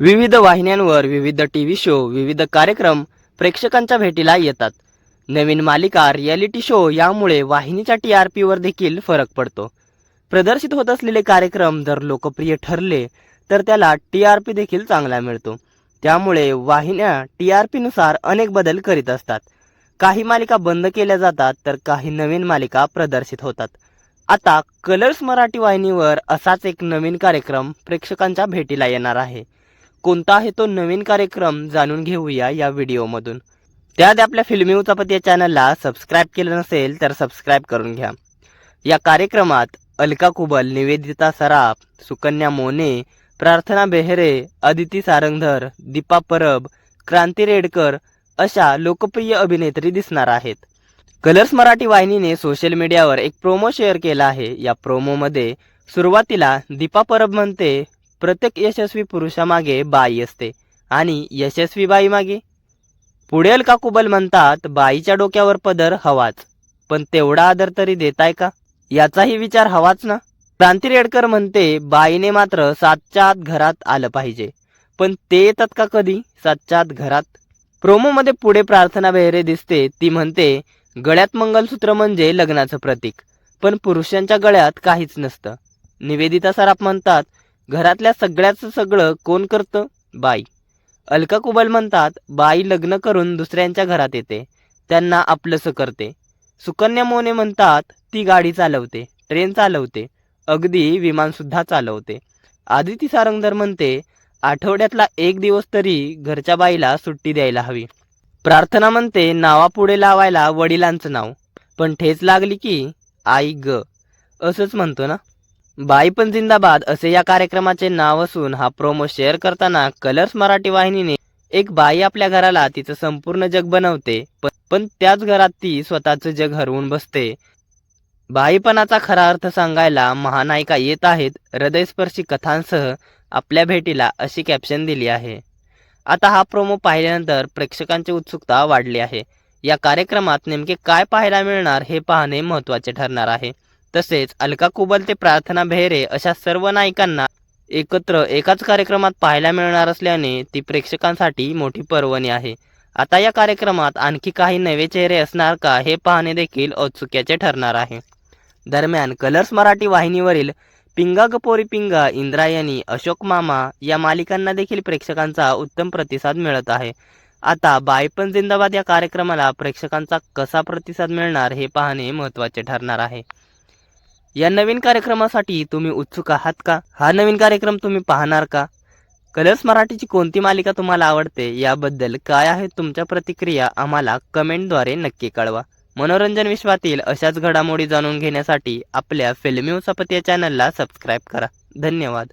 विविध वाहिन्यांवर विविध टी व्ही शो विविध कार्यक्रम प्रेक्षकांच्या भेटीला येतात. नवीन मालिका रियालिटी शो यामुळे वाहिनीच्या टी आर पीवर देखील फरक पडतो. प्रदर्शित होत असलेले कार्यक्रम जर लोकप्रिय ठरले तर त्याला टी आर पी देखील चांगला मिळतो. त्यामुळे वाहिन्या टी आर पीनुसार अनेक बदल करीत असतात. काही मालिका बंद केल्या जातात तर काही नवीन मालिका प्रदर्शित होतात. आता कलर्स मराठी वाहिनीवर असाच एक नवीन कार्यक्रम प्रेक्षकांच्या भेटीला येणार आहे. कोणता आहे तो नवीन कार्यक्रम जाणून घेऊया या व्हिडिओमधून. त्यात आपल्या फिल्मी उचापत या चॅनलला सबस्क्राईब केलं नसेल तर सबस्क्राईब करून घ्या. या कार्यक्रमात अलका कुबल निवेदिता सराफ सुकन्या मोने प्रार्थना बेहरे अदिती सारंगधर दीपा परब क्रांती रेडकर अशा लोकप्रिय अभिनेत्री दिसणार आहेत. कलर्स मराठी वाहिनीने सोशल मीडियावर एक प्रोमो शेअर केला आहे. या प्रोमोमध्ये सुरुवातीला दीपा परब म्हणते प्रत्येक यशस्वी पुरुषामागे बाई असते. आणि यशस्वी बाई मागे? पुढे काकुबल म्हणतात बाईच्या डोक्यावर पदर हवाच. पण तेवढा आदर तरी देताय का? याचाही विचार हवाच ना? क्रांती रेडकर म्हणते बाईने मात्र सातच्या आत घरात आलं पाहिजे. पण ते येतात का कधी? सातच्या आत घरात? प्रोमोमध्ये पुढे प्रार्थना बेहरे दिसते. ती म्हणते गळ्यात मंगलसूत्र म्हणजे लग्नाचं प्रतीक. पण पुरुषांच्या गळ्यात काहीच नसतं. निवेदिता सराफ म्हणतात घरातल्या सगळ्याचं सगळं कोण करतं? बाई. अलका कुबल म्हणतात बाई लग्न करून दुसऱ्यांच्या घरात येते. त्यांना आपलंसं करते. सुकन्या मोने म्हणतात ती गाडी चालवते ट्रेन चालवते अगदी विमानसुद्धा चालवते. आदिती सारंगधर म्हणते आठवड्यातला एक दिवस तरी घरच्या बाईला सुट्टी द्यायला हवी. प्रार्थना म्हणते नावापुढे लावायला वडिलांचं नाव. पण ठेच लागली की आई ग. असंच म्हणतो ना? बाई पण जिंदाबाद असे या कार्यक्रमाचे नाव असून हा प्रोमो शेअर करताना कलर्स मराठी वाहिनीने एक बाई आपल्या घराला तिचं संपूर्ण जग बनवते पण पण त्याच घरात ती स्वतःचं जग हरवून बसते. बाईपणाचा खरा अर्थ सांगायला महानायिका येत आहेत हृदयस्पर्शी कथांसह आपल्या भेटीला अशी कॅप्शन दिली आहे. आता हा प्रोमो पाहिल्यानंतर प्रेक्षकांची उत्सुकता वाढली आहे. या कार्यक्रमात नेमके काय पाहायला मिळणार हे पाहणे महत्त्वाचे ठरणार आहे. तसेच अलका कुबल ते प्रार्थना बेहरे अशा सर्व नायिकांना एकत्र एकाच कार्यक्रमात पाहायला मिळणार असल्याने ती प्रेक्षकांसाठी मोठी पर्वणी आहे. आता या कार्यक्रमात आणखी काही नवे चेहरे असणार का हे पाहणे देखील औत्सुक्याचे ठरणार आहे. दरम्यान कलर्स मराठी वाहिनीवरील पिंगा गपोरी पिंगा इंद्रायणी अशोक मामा या मालिकांना देखील प्रेक्षकांचा उत्तम प्रतिसाद मिळत आहे. आता बायपण जिंदाबाद या कार्यक्रमाला प्रेक्षकांचा कसा प्रतिसाद मिळणार हे पाहणे महत्त्वाचे ठरणार आहे. या नवीन कार्यक्रमासाठी तुम्ही उत्सुक आहात का? हा नवीन कार्यक्रम तुम्ही पाहणार का? कलर्स मराठीची कोणती मालिका तुम्हाला आवडते? याबद्दल काय आहे तुमच्या प्रतिक्रिया आम्हाला कमेंटद्वारे नक्की कळवा. मनोरंजन विश्वातील अशाच घडामोडी जाणून घेण्यासाठी आपल्या फिल्मी उसापती या चॅनलला सबस्क्राईब करा. धन्यवाद.